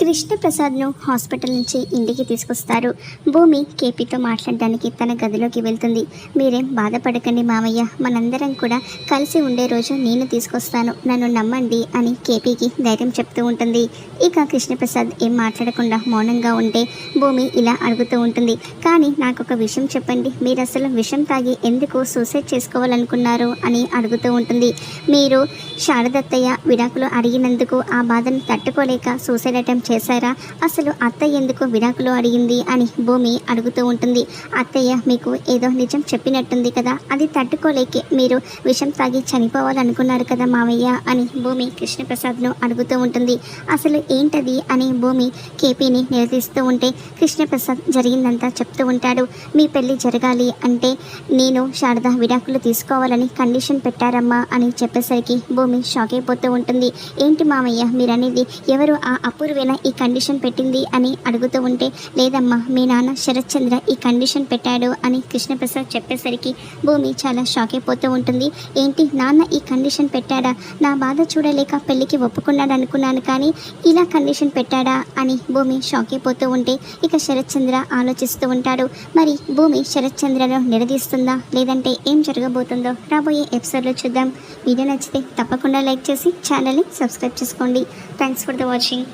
కృష్ణప్రసాద్ను hospital నుంచి ఇంటికి తీసుకొస్తారు. భూమి కేపీతో మాట్లాడడానికి తన గదిలోకి వెళ్తుంది. మీరేం బాధపడకండి మామయ్య. మనందరం కూడా కలిసి ఉండే రోజు నేను తీసుకొస్తాను. నన్ను నమ్మండి అని కేపీకి ధైర్యం చెప్తూ ఉంటుంది. ఇక కృష్ణప్రసాద్ ఏం మాట్లాడకుండా మౌనంగా ఉంటే భూమి ఇలా అడుగుతూ ఉంటుంది. కానీ నాకు ఒక విషయం చెప్పండి. మీరు అసలు విషం తాగి ఎందుకు సూసైడ్ చేసుకోవాలనుకున్నారు అని అడుగుతూ ఉంటుంది. మీరు శారదత్తయ్య విడాకులు అడిగినందుకు ఆ బాధను తట్టుకోలేక సూసైడ్ అటెంప్ట్ చేశారా? అసలు అత్తయ్య ఎందుకు విడాకులు అడిగింది అని భూమి అడుగుతూ ఉంటుంది. అత్తయ్య మీకు ఏదో నిజం చెప్పినట్టుంది కదా అది తట్టుకోలేకే మీరు విషం తాగి చనిపోవాలనుకున్నారు కదా మావయ్య అని భూమి కృష్ణప్రసాద్ను అడుగుతూ ఉంటుంది. అసలు ఏంటది అని భూమి కేపీని నిలదీస్తూ ఉంటే కృష్ణప్రసాద్ జరిగిందంతా చెప్తూ ఉంటాడు. మీ పెళ్ళి జరగాలి అంటే నేను శారద విడాకులు తీసుకోవాలని కండిషన్ పెట్టారమ్మా అని చెప్పేసరికి భూమి షాక్ అయిపోతూ ఉంటుంది. ఏంటి మామయ్య మీరనేది ఎవరు ఆ అపూర్వేన ఈ కండిషన్ పెట్టింది అని అడుగుతూ ఉంటే లేదమ్మా మీ నాన్న శరత్ చంద్ర ఈ కండిషన్ పెట్టాడు అని కృష్ణప్రసాద్ చెప్పేసరికి భూమి చాలా షాక్ అయిపోతూ ఉంటుంది. ఏంటి నాన్న ఈ కండిషన్ పెట్టాడా? నా బాధ చూడలేక పెళ్ళికి ఒప్పుకున్నాడు అనుకున్నాను కానీ ఇలా కండిషన్ పెట్టాడా అని భూమి షాక్ అయిపోతూ ఉంటే ఇక శరత్ చంద్ర ఆలోచిస్తూ ఉంటాడు. మరి భూమి శరత్ చంద్రను నిలదీస్తుందా? లేదంటే ఏం జరగబోతుందో రాబోయే ఎపిసోడ్లో చూద్దాం. వీడియో నచ్చితే తప్పకుండా లైక్ చేసి ఛానల్ని సబ్స్క్రైబ్ చేసుకోండి. Thanks for the watching